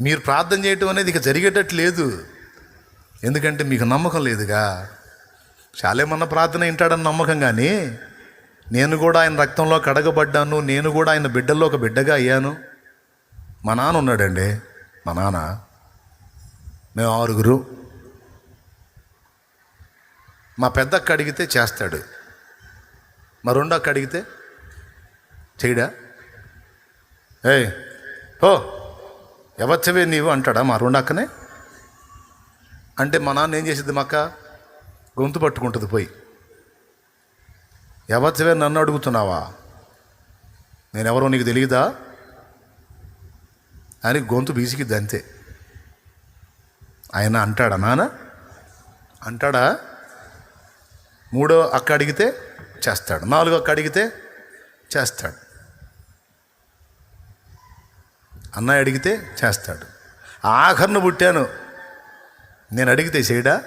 మీరు ప్రార్థన చేయటం అనేది ఇక జరిగేటట్టు లేదు. ఎందుకంటే మీకు నమ్మకం లేదుగా. చాలేమన్న ప్రార్థన వింటాడని నమ్మకం కానీ నేను కూడా ఆయన రక్తంలో కడగబడ్డాను నేను కూడా ఆయన బిడ్డల్లో ఒక బిడ్డగా అయ్యాను. మా నాన్న ఉన్నాడండి మా నాన్న. మేము ఆరుగురు. మా పెద్దక్క అడిగితే చేస్తాడు. మా రెండో అక్క అడిగితే చేయడా? ఏయ్ ఓ ఎవచ్చవే నీవు అంటాడా మా రెండు అంటే మా నాన్న ఏం చేసిద్ది మా అక్క? గొంతు పట్టుకుంటుంది పోయి. ఎవచ్చవే నన్ను అడుగుతున్నావా? నేనెవరో నీకు తెలియదా అని గొంతు బీసికిద్ది అంతే. ఆయన అంటాడా నాన్న? అంటాడా? మూడో అక్క అడిగితే చేస్తాడు. నాలుగో అక్క అడిగితే చేస్తాడు. అన్నయ్య అడిగితే చేస్తాడు. ఆఖరిని పుట్టాను. నేను అడిగితే చేయడా?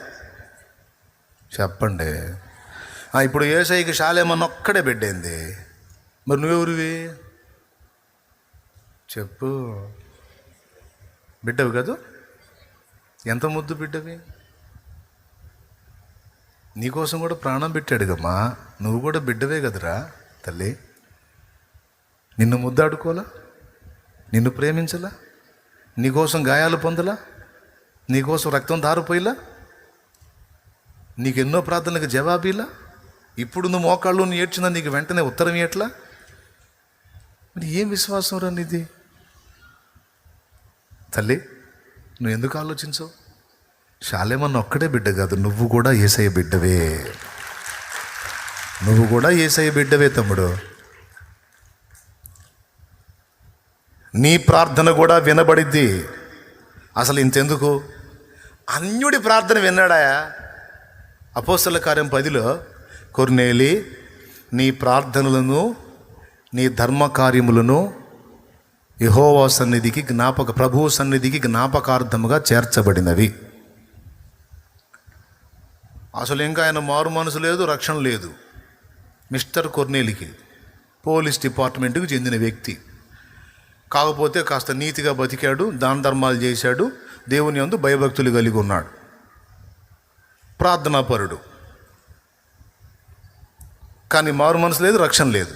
చెప్పండి. ఇప్పుడు ఏసైకి శాలేమన్న ఒక్కడే బిడ్డైంది. మరి నువ్వెవరివి? చెప్పు. బిడ్డవి కాదు. ఎంత ముద్దు బిడ్డవి? నీకోసం కూడా ప్రాణం పెట్టాడుగమ్మా. నువ్వు కూడా బిడ్డవే కదరా తల్లి. నిన్ను ముద్దాడుకోవాలా? నిన్ను ప్రేమించలా? నీకోసం గాయాలు పొందలా? నీకోసం రక్తం దారిపోయిలా? నీకు ఎన్నో ప్రార్థనలకు జవాబీలా? ఇప్పుడు నువ్వు మోకాళ్ళు నువ్వు ఏడ్చినా నీకు వెంటనే ఉత్తరం ఎట్లా మరి ఏం విశ్వాసం రా నీది? తల్లి నువ్వు ఎందుకు ఆలోచించవు? శాలేమన్న ఒక్కడే బిడ్డ కాదు నువ్వు కూడా ఏసయ్య బిడ్డవే. నువ్వు కూడా ఏసయ్య బిడ్డవే తమ్ముడు. నీ ప్రార్థన కూడా వినబడిద్ది. అసలు ఇంతెందుకు? అన్యుడి ప్రార్థన విన్నాడాయా అపోసల కార్యం పదిలో కొర్నేలి నీ ప్రార్థనలను నీ ధర్మకార్యములను యహోవా సన్నిధికి జ్ఞాపక ప్రభువు సన్నిధికి జ్ఞాపకార్థముగా చేర్చబడినవి. అసలు ఇంకా ఆయన మారు మనసు లేదు రక్షణ లేదు. మిస్టర్ కొర్నేలికి పోలీస్ డిపార్ట్మెంట్కి చెందిన వ్యక్తి. కాకపోతే కాస్త నీతిగా బతికాడు దాన ధర్మాలు చేశాడు దేవుని యందు భయభక్తులు కలిగి ఉన్నాడు. ప్రార్థనాపరుడు కానీ మారు మనసు లేదు రక్షణ లేదు.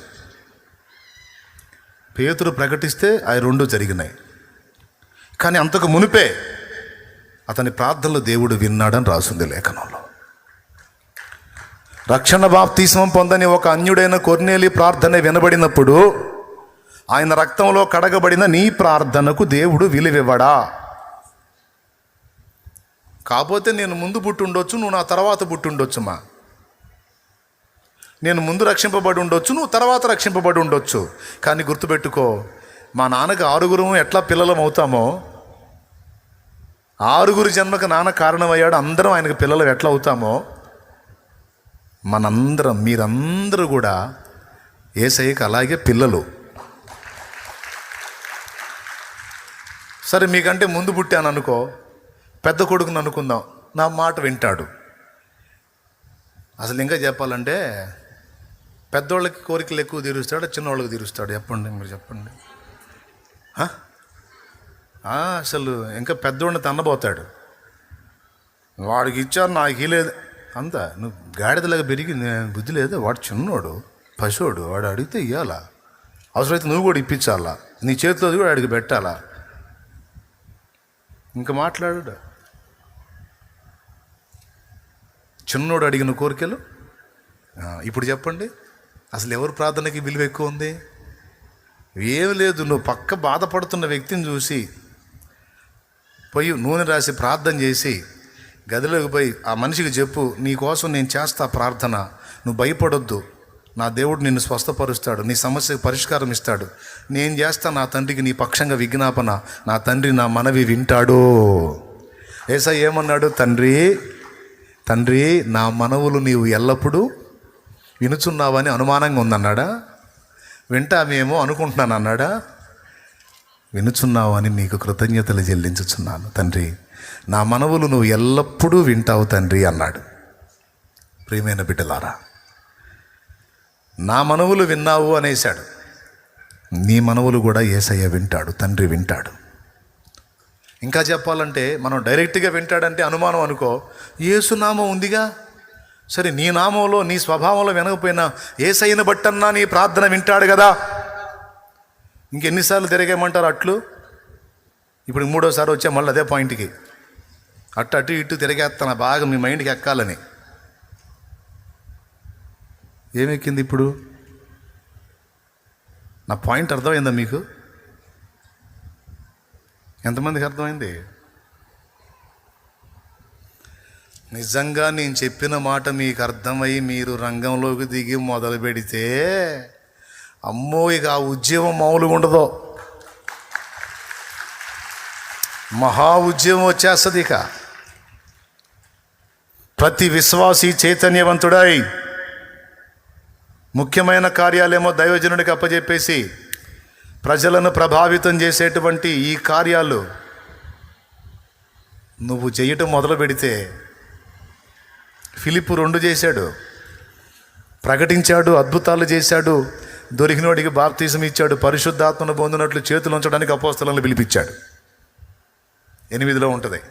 పేతురు ప్రకటిస్తే అవి రెండు జరిగినాయి. కానీ అంతకు మునిపే అతని ప్రార్థనలు దేవుడు విన్నాడని రాసింది లేఖనంలో. రక్షణ బాప్తీసం పొందని ఒక అన్యుడైన కొర్నేలి ప్రార్థన వినబడినప్పుడు ఆయన రక్తంలో కడగబడిన నీ ప్రార్థనకు దేవుడు విలువివ్వడా? కాకపోతే నేను ముందు పుట్టుండొచ్చు నువ్వు నా తర్వాత పుట్టుండొచ్చుమా? నేను ముందు రక్షింపబడి ఉండొచ్చు నువ్వు తర్వాత రక్షింపబడి ఉండొచ్చు. కానీ గుర్తుపెట్టుకో మా నాన్నకి ఆరుగురు ఎట్లా పిల్లలం అవుతామో ఆరుగురు జన్మకు నాన్న కారణమయ్యాడు అందరం ఆయనకు పిల్లలు ఎట్లా అవుతామో మనందరం మీరందరూ కూడా ఏసైకి అలాగే పిల్లలు. సరే మీకంటే ముందు పుట్టాను అనుకో పెద్ద కొడుకుని అనుకుందాం. నా మాట వింటాడు. అసలు ఇంకా చెప్పాలంటే పెద్దోళ్ళకి కోరికలు ఎక్కువ తీరుస్తాడు చిన్నవాళ్ళకి తీరుస్తాడు? చెప్పండి మీరు చెప్పండి. అసలు ఇంకా పెద్దోడిని తన్నబోతాడు. వాడికి ఇచ్చారు నాకు ఇలేదు అంత నువ్వు గాడిదలాగా పెరిగి బుద్ధి లేదు? వాడు చిన్నోడు పశువుడు వాడు అడిగితే ఇవ్వాలా అవసరమైతే నువ్వు కూడా ఇప్పించాలా? నీ చేతిలో కూడా అడిగి పెట్టాలా? ఇంకా మాట్లాడు చిన్నోడు అడిగిన కోరికలు? ఇప్పుడు చెప్పండి. అసలు ఎవరు ప్రార్థనకి విలువ ఎక్కువ ఉంది? ఏం లేదు నువ్వు పక్క బాధపడుతున్న వ్యక్తిని చూసి పోయి నూనె రాసి ప్రార్థన చేసి గదిలోకి పోయి ఆ మనిషికి చెప్పు నీ కోసం నేను చేస్తా ప్రార్థన. నువ్వు భయపడొద్దు. నా దేవుడు నిన్ను స్వస్థపరుస్తాడు నీ సమస్యకు పరిష్కారం ఇస్తాడు. నేను చేస్తా నా తండ్రికి నీ పక్షంగా విజ్ఞాపన నా తండ్రి నా మనవి వింటాడు. ఏసా ఏమన్నాడు? తండ్రి తండ్రి నా మనవులు నీవు ఎల్లప్పుడూ వినుచున్నావని అనుమానంగా ఉందన్నాడా? వింటామేమో అనుకుంటున్నాను అన్నాడా వినుచున్నావని నీకు కృతజ్ఞతలు చెల్లించుచున్నాను తండ్రి. నా మనవులు నువ్వు ఎల్లప్పుడూ వింటావు తండ్రి అన్నాడు. ప్రియమైన బిడ్డలారా నా మనవులు విన్నావు అనేశాడు. నీ మనవులు కూడా ఏసయ్య వింటాడు తండ్రి వింటాడు. ఇంకా చెప్పాలంటే మనం డైరెక్ట్గా వింటాడంటే అనుమానం అనుకో ఏసునామం ఉందిగా? సరే నీ నామంలో నీ స్వభావంలో వినకపోయినా ఏసైన బట్టన్నా నీ ప్రార్థన వింటాడు కదా? ఇంకెన్నిసార్లు తిరగేయమంటారు అట్లు? ఇప్పుడు మూడోసారి వచ్చా మళ్ళీ అదే పాయింట్కి. అటు అటు ఇటు తిరిగేస్తాను బాగా మీ మైండ్కి ఎక్కాలని. ఏమెక్కింది ఇప్పుడు? నా పాయింట్ అర్థమైందా మీకు? ఎంతమందికి అర్థమైంది? నిజంగా నేను చెప్పిన మాట మీకు అర్థమై మీరు రంగంలోకి దిగి మొదలు పెడితే అమ్మో ఇక ఆ ఉద్యమం మామూలుగా ఉండదు. మహా ఉద్యమం వచ్చేస్తుంది ఇక. ప్రతి విశ్వాసి చైతన్యవంతుడై ముఖ్యమైన కార్యాలేమో దైవజనుడికి అప్పచెప్పేసి ప్రజలను ప్రభావితం చేసేటువంటి ఈ కార్యాలు నువ్వు చేయటం మొదలు పెడితే ఫిలిప్ రెండు చేశాడు ప్రకటించాడు అద్భుతాలు చేశాడు దొరికినోడికి బాప్తీసం ఇచ్చాడు పరిశుద్ధాత్మను పొందినట్లు చేతులు ఉంచడానికి అపోస్తలను పిలిపించాడు. ఎనిమిదిలో ఉంటుంది.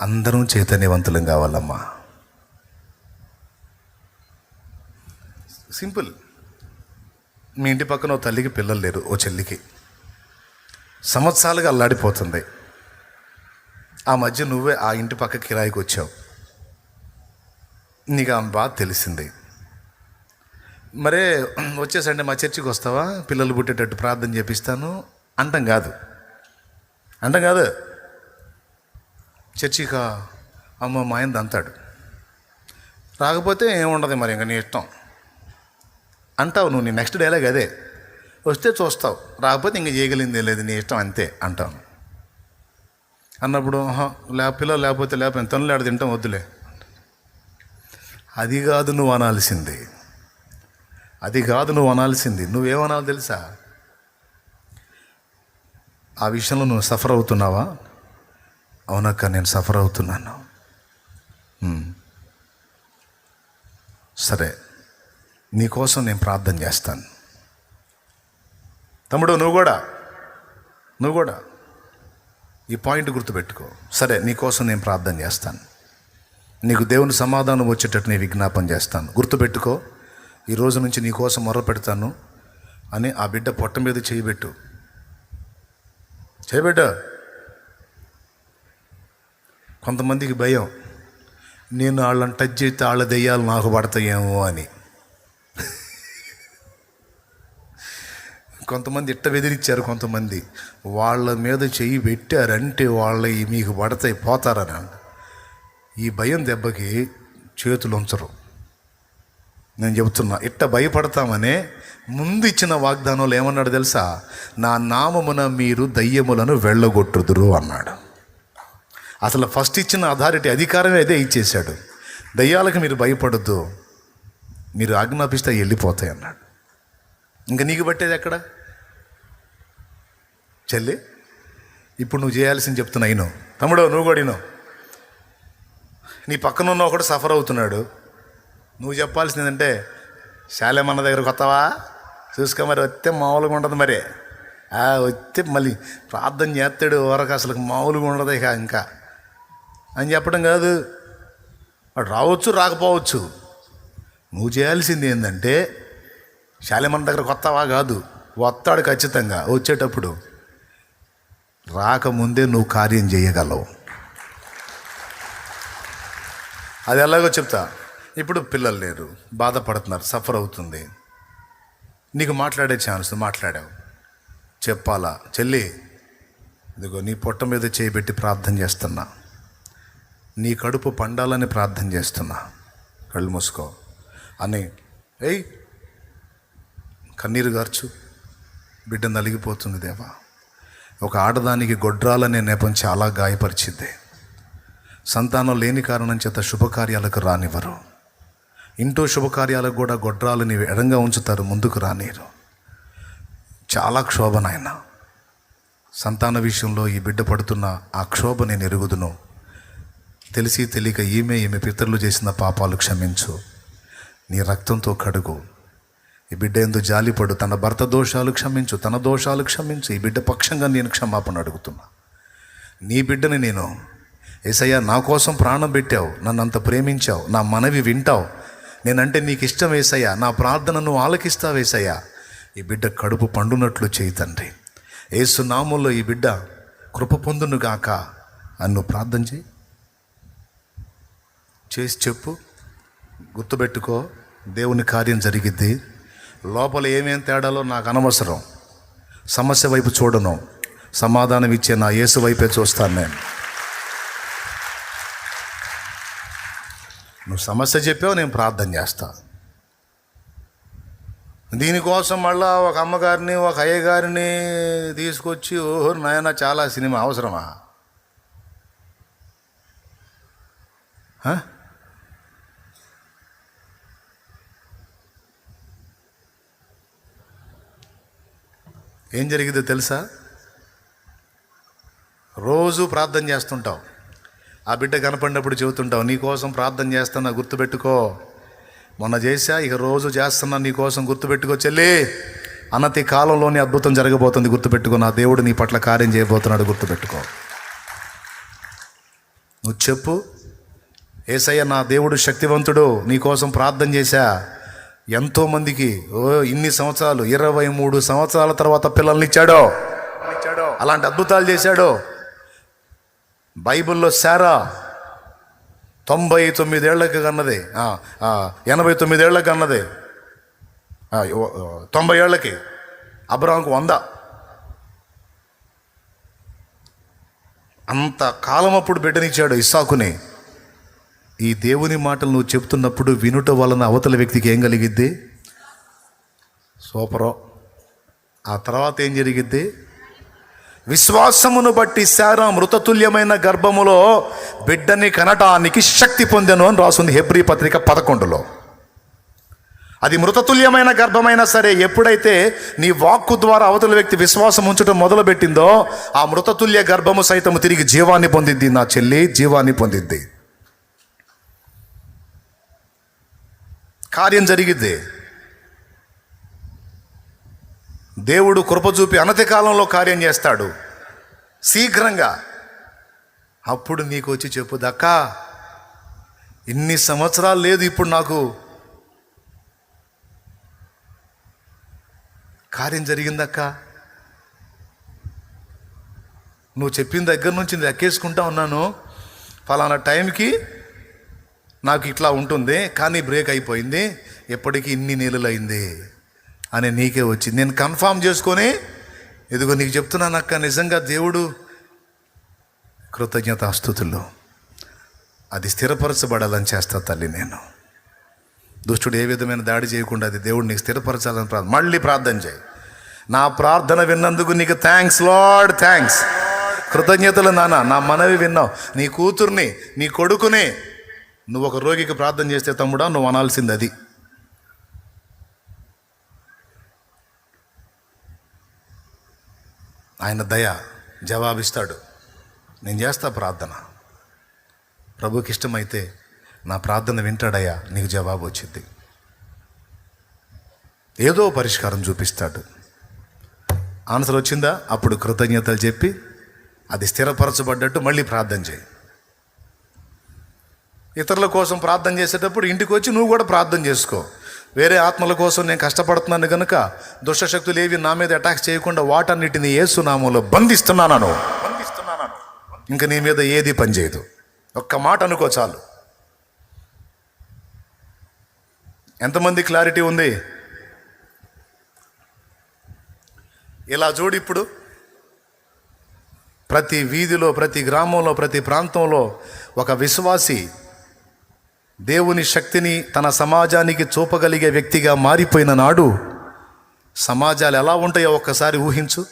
అందరం చైతన్యవంతులం కావాలమ్మా. సింపుల్. మీ ఇంటి పక్కన ఓ తల్లికి పిల్లలు లేరు ఓ చెల్లికి. సంవత్సరాలుగా అల్లాడిపోతుంది. ఆ మధ్య నువ్వే ఆ ఇంటి పక్క కిరాయికి వచ్చావు. నీకు ఆమె బాధ తెలిసింది. మరే వచ్చేసండి మా చర్చికి వస్తావా? పిల్లలు పుట్టేటట్టు ప్రార్థన చేపిస్తాను. అంటాం కాదు. అంటాం కాదు. చర్చికా అమ్మ మా ఆయన అంతాడు రాకపోతే ఏముండదు మరి ఇంకా నీ ఇష్టం. అంటావు నువ్వు నీ నెక్స్ట్ డైలాగ్ అదే. వస్తే చూస్తావు. రాకపోతే ఇంక చేయగలిగిందే లేదు నీ ఇష్టం అంతే అంటావు. అన్నప్పుడు లే పిల్లలు లేకపోతే లేకపోతే తనులు ఆడ తింటాం వద్దులే. అది కాదు నువ్వు అనాల్సింది. అది కాదు నువ్వు అనాల్సింది. నువ్వేమనాలి తెలుసా? ఆ విషయంలో నువ్వు సఫర్ అవుతున్నావా? అవునక్క నేను సఫర్ అవుతున్నాను. సరే నీకోసం నేను ప్రార్థన చేస్తాను. తమ్ముడు నువ్వు కూడా నువ్వు కూడా ఈ పాయింట్ గుర్తుపెట్టుకో. సరే నీకోసం నేను ప్రార్థన చేస్తాను. నీకు దేవుని సమాధానం వచ్చేటట్టు నేను విజ్ఞాపన చేస్తాను. గుర్తుపెట్టుకో ఈ రోజు నుంచి నీకోసం మొర్ర పెడతాను అని ఆ బిడ్డ పొట్ట మీద చేయబెట్టు చేయబెట్టు కొంతమందికి భయం నేను వాళ్ళని టచ్ చేస్తే వాళ్ళ దెయ్యాలు నాకు పడతాయేమో అని. కొంతమంది ఇట్ట బెదిరించారు కొంతమంది వాళ్ళ మీద చెయ్యి పెట్టారంటే వాళ్ళ మీకు పడతాయి పోతారని. ఈ భయం దెబ్బకి చేతులు ఉంచరు. నేను చెబుతున్నా ఇట్ట భయపడతామనే ముందు ఇచ్చిన వాగ్దానంలో ఏమన్నాడు తెలుసా? నా నామమున మీరు దయ్యములను వెళ్ళగొట్టుదురు అన్నాడు. అసలు ఫస్ట్ ఇచ్చిన అథారిటీ అధికారమే అదే ఇచ్చేశాడు. దయ్యాలకు మీరు భయపడద్దు. మీరు ఆజ్ఞాపిస్తే వెళ్ళిపోతాయి అన్నాడు. ఇంకా నీకు పట్టేది ఎక్కడ? చెల్లి ఇప్పుడు నువ్వు చేయాల్సింది చెప్తున్నా అయినో తమ్ముడు నువ్వు కూడా నీ పక్కన ఉన్న ఒకడు సఫర్ అవుతున్నాడు. నువ్వు చెప్పాల్సింది ఏంటంటే శాలేమన్న దగ్గర కొత్తవా? చూసుకో మరి వస్తే మామూలుగా ఉండదు మరి. వస్తే మళ్ళీ ప్రార్థన చేస్తాడు వరకు అసలు మామూలుగా ఉండదు ఇక ఇంకా. అని చెప్పడం కాదు. వాడు రావచ్చు రాకపోవచ్చు. నువ్వు చేయాల్సింది ఏంటంటే శాలిమన్ దగ్గర కొత్తవా కాదు వస్తాడు ఖచ్చితంగా వచ్చేటప్పుడు. రాకముందే నువ్వు కార్యం చేయగలవు. అది ఎలాగో చెప్తా. ఇప్పుడు పిల్లలు లేరు బాధపడుతున్నారు సఫర్ అవుతుంది. నీకు మాట్లాడే ఛాన్స్ మాట్లాడావు. చెప్పాలా? చెల్లి ఇదిగో నీ పొట్ట మీద చేయబెట్టి ప్రార్థన చేస్తున్నా. నీ కడుపు పండాలని ప్రార్థన చేస్తున్నా. కళ్ళు మూసుకో. అని ఏయ్ కన్నీరు గార్చు. బిడ్డ నలిగిపోతుంది దేవా. ఒక ఆడదానికి గొడ్రాలనే నేపం చాలా గాయపరిచింది సంతానం లేని కారణం చేత శుభకార్యాలకు రానివ్వరు. ఇంటో శుభకార్యాలకు కూడా గొడ్రాలని ఎడంగా ఉంచుతారు ముందుకు రానిరు చాలా క్షోభ నాయన. సంతాన విషయంలో ఈ బిడ్డ పడుతున్న ఆ క్షోభ నేను ఎరుగుదును. తెలిసి తెలియక ఈమె ఈమె పితరులు చేసిన పాపాలు క్షమించు. నీ రక్తంతో కడుగు. ఈ బిడ్డ ఎందు జాలిపడు. తన భర్త దోషాలు క్షమించు. తన దోషాలు క్షమించు. ఈ బిడ్డ పక్షంగా నేను క్షమాపణ అడుగుతున్నా. నీ బిడ్డని నేను ఏసయ్యా నా కోసం ప్రాణం పెట్టావు. నన్ను అంత ప్రేమించావు. నా మనవి వింటావు. నేనంటే నీకు ఇష్టం వేసయ్యా నా ప్రార్థన నువ్వు ఆలకిస్తావు వేసయ్యా ఈ బిడ్డ కడుపు పండునట్లు చేయి తండ్రి. ఏసు ఈ బిడ్డ కృప పొందును గాక అని ప్రార్థన చేయి. చేసి చెప్పు. గుర్తుపెట్టుకో దేవుని కార్యం జరిగిద్ది. లోపల ఏమేం తేడాలో నాకు అనవసరం. సమస్య వైపు చూడను. సమాధానం ఇచ్చే నా యేసు వైపే చూస్తాను నేను. నువ్వు సమస్య చెప్పావు నేను ప్రార్థన చేస్తా. దీనికోసం మళ్ళా ఒక అమ్మగారిని ఒక అయ్యగారిని తీసుకొచ్చి ఓహో నాయన చాలా సినిమా అవసరమా? ఏం జరిగిందో తెలుసా? రోజు ప్రార్థన చేస్తుంటావు. ఆ బిడ్డ కనపడినప్పుడు చెబుతుంటావు నీకోసం ప్రార్థన చేస్తున్నా గుర్తుపెట్టుకో. మొన్న చేశా ఇక రోజు చేస్తున్నా నీకోసం గుర్తుపెట్టుకో చెల్లి. అన్నతి కాలంలోనే అద్భుతం జరగబోతుంది గుర్తుపెట్టుకో. నా దేవుడు నీ పట్ల కార్యం చేయబోతున్నాడు గుర్తుపెట్టుకో. నువ్వు చెప్పు. ఏసయ్య నా దేవుడు శక్తివంతుడు నీకోసం ప్రార్థన చేశా. ఎంతోమందికి ఓ ఇన్ని సంవత్సరాలు ఇరవై మూడు సంవత్సరాల తర్వాత పిల్లల్ని ఇచ్చాడో అలాంటి అద్భుతాలు చేశాడో. బైబిల్లో శారా తొంభై తొమ్మిదేళ్ళకు కన్నది. ఎనభై తొమ్మిదేళ్ళకు కన్నది. తొంభై ఏళ్ళకి అబ్రహాంకు వంద. అంత కాలం అప్పుడు బిడ్డనిచ్చాడు ఇస్సాకుని. ఈ దేవుని మాటలు నువ్వు చెప్తున్నప్పుడు వినుట వలన అవతల వ్యక్తికి ఏం కలిగిద్ది? సూపరో. ఆ తర్వాత ఏం జరిగిద్ది? విశ్వాసమును బట్టి శారా మృతతుల్యమైన గర్భములో బిడ్డని కనటానికి శక్తి పొందెను అని రాసుంది హెబ్రి పత్రిక పదకొండులో. అది మృతతుల్యమైన గర్భమైనా సరే ఎప్పుడైతే నీ వాక్కు ద్వారా అవతల వ్యక్తి విశ్వాసం ఉంచడం మొదలుపెట్టిందో ఆ మృతతుల్య గర్భము సైతము తిరిగి జీవాన్ని పొందిద్ది నా చెల్లి జీవాన్ని పొందిద్ది. కార్యం జరిగిద్ది. దేవుడు కృప చూపి అనతి కాలంలో కార్యం చేస్తాడు. శీఘ్రంగా. అప్పుడు నీకు వచ్చి చెప్పు దక్కా ఇన్ని సంవత్సరాలు లేదు ఇప్పుడు నాకు. కార్యం జరిగిందక్క. నువ్వు చెప్పిన దగ్గర నుంచి లెక్కేసుకుంటా ఉన్నాను. ఫలానా టైంకి నాకు ఇట్లా ఉంటుంది కానీ బ్రేక్ అయిపోయింది. ఎప్పటికీ ఇన్ని నెలలు అయింది అని నీకే వచ్చింది. నేను కన్ఫామ్ చేసుకొని ఇదిగో నీకు చెప్తున్నాను అక్క నిజంగా దేవుడు కృతజ్ఞతాస్థుతులు. అది స్థిరపరచబడాలని చేస్తా తల్లి నేను. దుష్టుడు ఏ విధమైన దాడి చేయకుండా అది దేవుడు నీకు స్థిరపరచాలని ప్రార్థన మళ్ళీ ప్రార్థన చేయి. నా ప్రార్థన విన్నందుకు నీకు థ్యాంక్స్ లార్డ్ థ్యాంక్స్ కృతజ్ఞతలు నాన్న నా మనవి విన్నావు. నీ కూతుర్ని నీ కొడుకుని నువ్వు ఒక రోగికి ప్రార్థన చేస్తే తమ్ముడా నువ్వు అనాల్సింది అది. ఆయన దయ జవాబిస్తాడు. నేను చేస్తా ప్రార్థన. ప్రభుకి ఇష్టమైతే నా ప్రార్థన వింటాడయ్యా నీకు జవాబు వచ్చింది. ఏదో పరిష్కారం చూపిస్తాడు. ఆన్సర్ వచ్చిందా? అప్పుడు కృతజ్ఞతలు చెప్పి అది స్థిరపరచబడ్డట్టు మళ్ళీ ప్రార్థన చేయి. ఇతరుల కోసం ప్రార్థన చేసేటప్పుడు ఇంటికి వచ్చి నువ్వు కూడా ప్రార్థన చేసుకో. వేరే ఆత్మల కోసం నేను కష్టపడుతున్నాను కనుక దుష్టశక్తులు ఏవి నా మీద అటాక్ చేయకుండా వాటన్నిటిని ఏసునామంలో బంధిస్తున్నాను ఇంకా నీ మీద ఏది పనిచేయదు. ఒక్క మాట అనుకో చాలు. ఎంతమంది క్లారిటీ ఉంది? ఇలా చూడు ఇప్పుడు. ప్రతి వీధిలో ప్రతి గ్రామంలో ప్రతి ప్రాంతంలో ఒక విశ్వాసి దేవుని శక్తిని తన సమాజానికి చూపగలిగే వ్యక్తిగా మారిపోయిన నాడు సమాజాలు ఎలా ఉంటాయో ఒక్కసారి ఊహించు.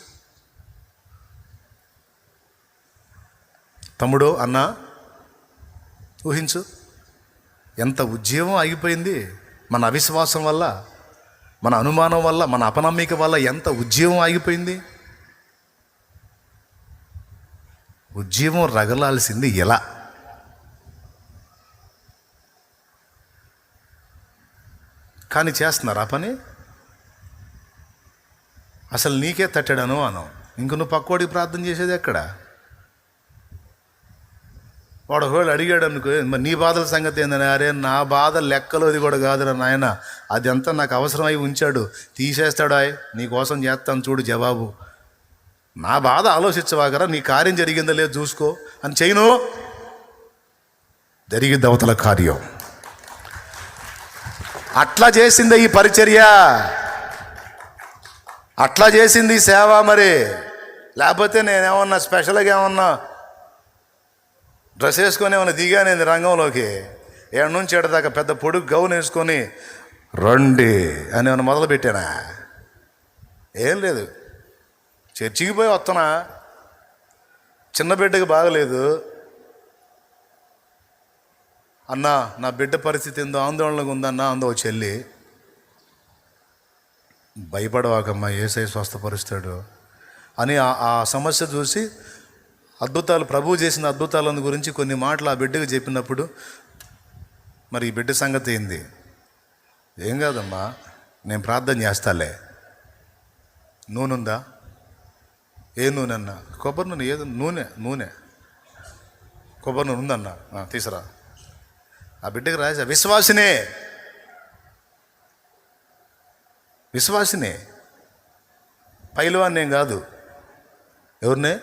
తమ్ముడు అన్న ఊహించు. ఎంత ఉద్యమం ఆగిపోయింది మన అవిశ్వాసం వల్ల మన అనుమానం వల్ల మన అపనమ్మిక వల్ల ఎంత ఉద్యమం ఆగిపోయింది? ఉద్యమం రగలాల్సింది ఎలా? కానీ చేస్తున్నారు ఆ పని? అసలు నీకే తట్టాడను అను. ఇంక నువ్వు పక్కోడికి ప్రార్థన చేసేది ఎక్కడ? వాడు ఒకవేళ అడిగాడు అనుకో మరి నీ బాధల సంగతి ఏందని? అరే నా బాధ లెక్కలో అది కూడా కాదురా నాయన. అది అంతా నాకు అవసరమై ఉంచాడు. తీసేస్తాడా నీ కోసం చేస్తాను చూడు జవాబు. నా బాధ ఆలోచించవాగరా. నీ కార్యం జరిగిందో లేదో చూసుకో. అని చేయను జరిగింది అవతల కార్యం. అట్లా చేసిందే ఈ పరిచర్య. అట్లా చేసింది ఈ సేవ మరి. లేకపోతే నేనేమన్నా స్పెషల్గా ఏమన్నా డ్రెస్ వేసుకొని ఏమైనా దిగానేది రంగంలోకి? ఏడు నుంచి ఏడదాకా పెద్ద పొడుగు గౌన్ వేసుకొని రండి అని ఏమైనా మొదలు పెట్టానా ఏం లేదు. చర్చికి పోయి వస్తున్నా. చిన్న బిడ్డకి బాగలేదు. అన్నా నా బిడ్డ పరిస్థితి ఏందో ఆందోళనగా ఉందన్నా అందో చెల్లి. భయపడవాకమ్మా ఏసై స్వస్థపరుస్తాడు అని ఆ- సమస్య చూసి అద్భుతాలు ప్రభు చేసిన అద్భుతాలను గురించి కొన్ని మాటలు ఆ బిడ్డకు చెప్పినప్పుడు మరి ఈ బిడ్డ సంగతి ఏంది? ఏం కాదమ్మా నేను ప్రార్థన చేస్తాలే. నూనె ఉందా ఏ నూనె అన్నా? కొబ్బరి నూనె ఏదో నూనె నూనె. కొబ్బరి నూనె ఉందన్నా తీసురా. ఆ బిడ్డకి రాసా విశ్వాసినే. విశ్వాసినే. పైలవాన్ని ఏం కాదు. ఎవరినే?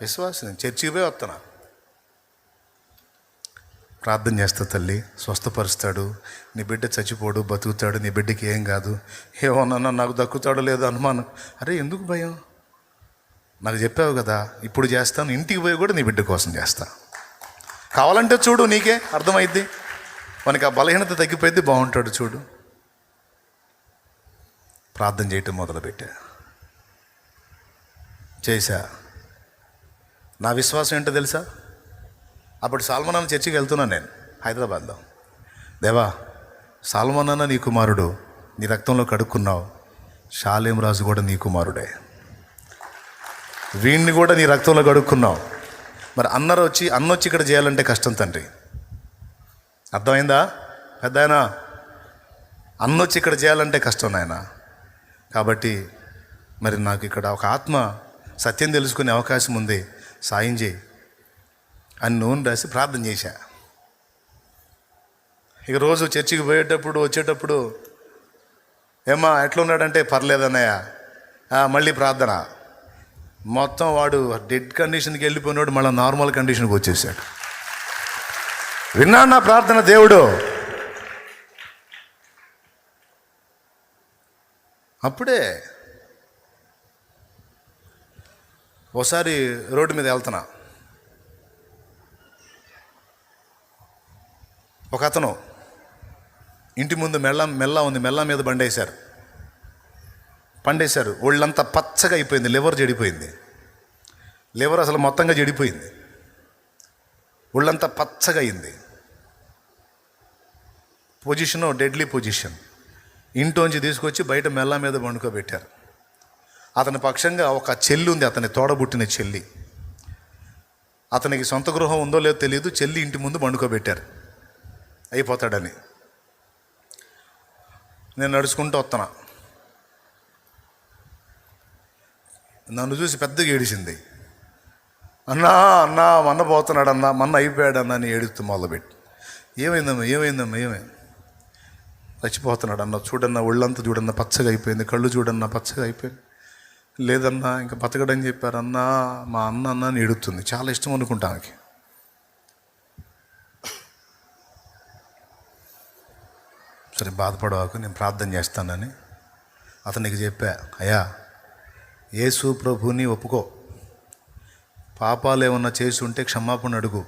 విశ్వాసిని. చర్చికి పోయి వస్తున్నా ప్రార్థన చేస్తా తల్లి స్వస్థపరుస్తాడు. నీ బిడ్డ చచ్చిపోడు బతుకుతాడు నీ బిడ్డకి ఏం కాదు. ఏమన్నా నాకు దక్కుతాడో లేదో అనుమానం. అరే ఎందుకు భయం? నాకు చెప్పావు కదా ఇప్పుడు చేస్తాను ఇంటికి పోయి కూడా నీ బిడ్డ కోసం చేస్తాను కావాలంటే చూడు నీకే అర్థమైద్ది. మనకి ఆ బలహీనత తగ్గిపోయింది బాగుంటాడు చూడు. ప్రార్థన చేయటం మొదలుపెట్టా. చేశా. నా విశ్వాసం ఏంటో తెలుసా? అప్పుడు సాల్మనాన్న చర్చికి వెళ్తున్నాను నేను హైదరాబాద్లో. దేవా సాల్మనాన్న నీ కుమారుడు నీ రక్తంలో కడుక్కున్నావు. షాలేం రాజు కూడా నీ కుమారుడే. వీణ్ణి కూడా నీ రక్తంలో కడుక్కున్నావు. మరి అన్నరు వచ్చి అన్న వచ్చి ఇక్కడ చేయాలంటే కష్టం తండ్రి. అర్థమైందా? పెద్ద ఆయన అన్న వచ్చి ఇక్కడ చేయాలంటే కష్టం నాయన. కాబట్టి మరి నాకు ఇక్కడ ఒక ఆత్మ సత్యం తెలుసుకునే అవకాశం ఉంది. సాయం చేయి అని నూనె రాసి ప్రార్థన చేశా. ఇక రోజు చర్చికి పోయేటప్పుడు వచ్చేటప్పుడు ఏమ్మా ఎట్లా ఉన్నాడంటే పర్లేదన్నయ్య మళ్ళీ ప్రార్థన. మొత్తం వాడు డెడ్ కండిషన్కి వెళ్ళిపోయినాడు మళ్ళీ నార్మల్ కండిషన్కి వచ్చేసాడు. విన్నాడు నా ప్రార్థన దేవుడు? అప్పుడే ఒకసారి రోడ్డు మీద వెళ్తున్నా. ఒక అతను ఇంటి ముందు మెల్ల మెల్ల ఉంది మెల్ల మీద బండేశారు. పండేశారు. ఒళ్ళంతా పచ్చగా అయిపోయింది లివర్ చెడిపోయింది. లివర్ అసలు మొత్తంగా చెడిపోయింది. ఒళ్ళంతా పచ్చగా అయింది. Position deadly position. ఇంట్లోంచి తీసుకొచ్చి బయట మెల్ల మీద పండుకోబెట్టారు అతని పక్షంగా ఒక చెల్లి ఉంది అతని తోడబుట్టిన చెల్లి. అతనికి సొంత గృహం ఉందో లేదో తెలియదు చెల్లి ఇంటి ముందు పండుకోబెట్టారు అయిపోతాడని. నేను నడుచుకుంటూ వస్తున్నా. నన్ను చూసి పెద్దగా ఏడిసింది. అన్నా అన్నా మన్న పోతున్నాడు అన్నా మన్న అయిపోయాడు అన్నా అని ఏడుస్తూ మొదలుపెట్టి. ఏమైందమ్మా ఏమైందమ్మా ఏమైంది? చచ్చిపోతున్నాడు అన్న చూడన్నా ఒళ్ళంతా చూడన్నా పచ్చగా అయిపోయింది కళ్ళు చూడన్నా పచ్చగా అయిపోయింది. లేదన్నా ఇంకా బతకడని చెప్పారు అన్నా మా అన్న అన్న అని ఏడుతుంది చాలా ఇష్టం అనుకుంటా ఆమెకి. సరే బాధపడవాకు నేను ప్రార్థన చేస్తానని అతనికి చెప్పా అయ్యా యేసు ప్రభుని ఒప్పుకో. పాపాలు ఏమన్నా చేసి ఉంటే క్షమాపణ అడుగు.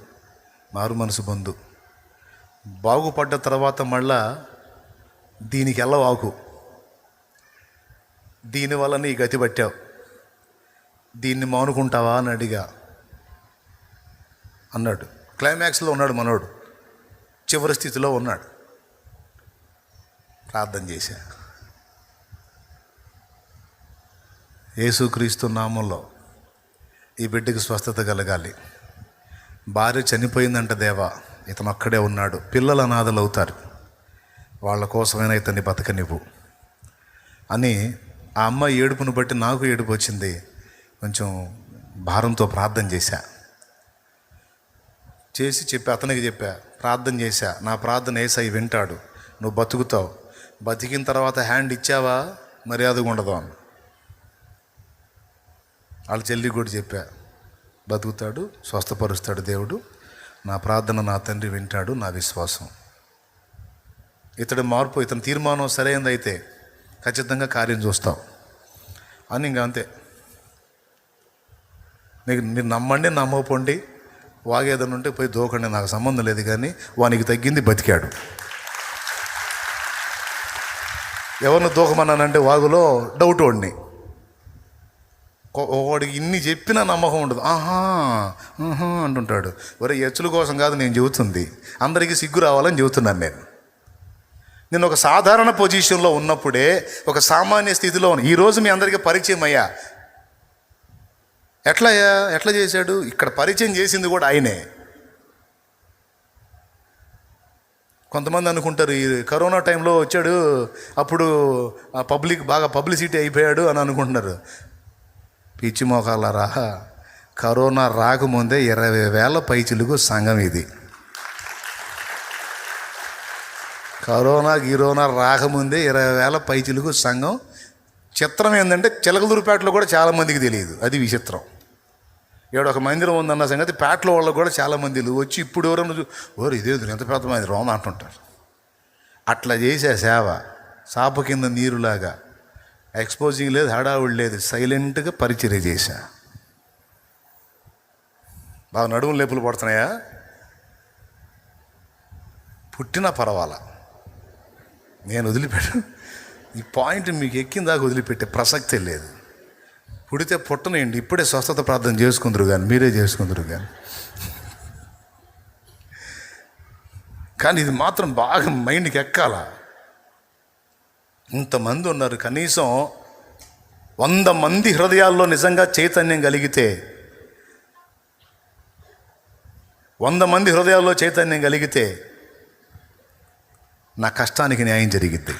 మారు మనసు బంధు బాగుపడ్డ తర్వాత మళ్ళా దీనికి వెళ్ళవాకు దీనివల్ల నీ గతి పట్టావు. దీన్ని మానుకుంటావా అని అడిగా. అన్నాడు. క్లైమాక్స్లో ఉన్నాడు మనోడు. చివరి స్థితిలో ఉన్నాడు. ప్రార్థన చేశా. యేసుక్రీస్తు నామంలో ఈ బిడ్డకి స్వస్థత కలగాలి. భార్య చనిపోయిందంట దేవా ఇతను అక్కడే ఉన్నాడు. పిల్లలు అనాథలు అవుతారు. వాళ్ళ కోసమైనా ఇతన్ని బతకనివ్వు అని ఆ అమ్మాయి ఏడుపును బట్టి నాకు ఏడుపు వచ్చింది. కొంచెం భారంతో ప్రార్థన చేశా. చేసి చెప్పి అతనికి చెప్పా ప్రార్థన చేశా. నా ప్రార్థన ఏసై వింటాడు. నువ్వు బతుకుతావు. బతికిన తర్వాత హ్యాండ్ ఇచ్చావా? మర్యాదగా ఉండదు అని వాళ్ళ చెల్లి కూడా చెప్పా బతుకుతాడు స్వస్థపరుస్తాడు దేవుడు. నా ప్రార్థన నా తండ్రి వింటాడు నా విశ్వాసం. ఇతడి మార్పు ఇతని తీర్మానం సరైనదైతే ఖచ్చితంగా కార్యం చూస్తాం. అని ఇంకా అంతే. మీకు మీరు నమ్మండి నమ్మకపోండి వాగేదని ఉంటే పోయి దూకండి నాకు సంబంధం లేదు కానీ వానికి తగ్గింది బతికాడు. ఎవరిని దూకమన్నానంటే వాగులో డౌట్ వాడిని వాడికి ఇన్ని చెప్పినా నమ్మకం ఉండదు. ఆహా ఆహా అంటుంటాడు. ఒరే ఎచ్చుల కోసం కాదు నేను చెబుతుంది. అందరికీ సిగ్గు రావాలని చెబుతున్నాను నేను. నేను ఒక సాధారణ పొజిషన్లో ఉన్నప్పుడే ఒక సామాన్య స్థితిలో ఈరోజు మీ అందరికీ పరిచయం అయ్యా. ఎట్లా అయ్యా ఎట్లా చేశాడు? ఇక్కడ పరిచయం చేసింది కూడా ఆయనే. కొంతమంది అనుకుంటారు ఈ కరోనా టైంలో వచ్చాడు అప్పుడు ఆ పబ్లిక్ బాగా పబ్లిసిటీ అయిపోయాడు అని అనుకుంటున్నారు. పిచ్చి మోకాలరా కరోనా రాకముందే ఇరవై వేల పైచిలుగు సంఘం ఇది. కరోనా గిరోనా రాకముందే ఇరవై వేల పైచిలుగు సంఘం. చిత్రం ఏంటంటే చిలకలూరుపేటలో కూడా చాలామందికి తెలియదు. అది విచిత్రం. ఇక్కడ ఒక మందిరం ఉందన్న సంగతి పేటలో వాళ్ళకు కూడా చాలామంది వచ్చి ఇప్పుడు ఎవరైనా ఓరు ఇదే ఎంత పెద్ద మంది రోమ అంటుంటారు. అట్లా చేసే సేవ సాప కింద నీరులాగా ఎక్స్పోజింగ్ లేదు హడావుడి లేదు సైలెంట్గా పరిచర్య చేశా. బాగా నడుము లేపులు పడుతున్నాయా? పుట్టినా పర్వాలా? నేను వదిలిపెట్టు ఈ పాయింట్ మీకు ఎక్కిన దాకా వదిలిపెట్టే ప్రసక్తే లేదు. పుడితే పుట్టనేయండి ఇప్పుడే స్వస్థత ప్రార్థన చేసుకుందరు కానీ మీరే చేసుకుందరు కానీ కానీ ఇది మాత్రం బాగా మైండ్కి ఎక్కాల? ఇంతమంది ఉన్నారు. కనీసం వంద మంది హృదయాల్లో నిజంగా చైతన్యం కలిగితే వంద మంది హృదయాల్లో చైతన్యం కలిగితే నా కష్టానికి న్యాయం జరిగిద్ది.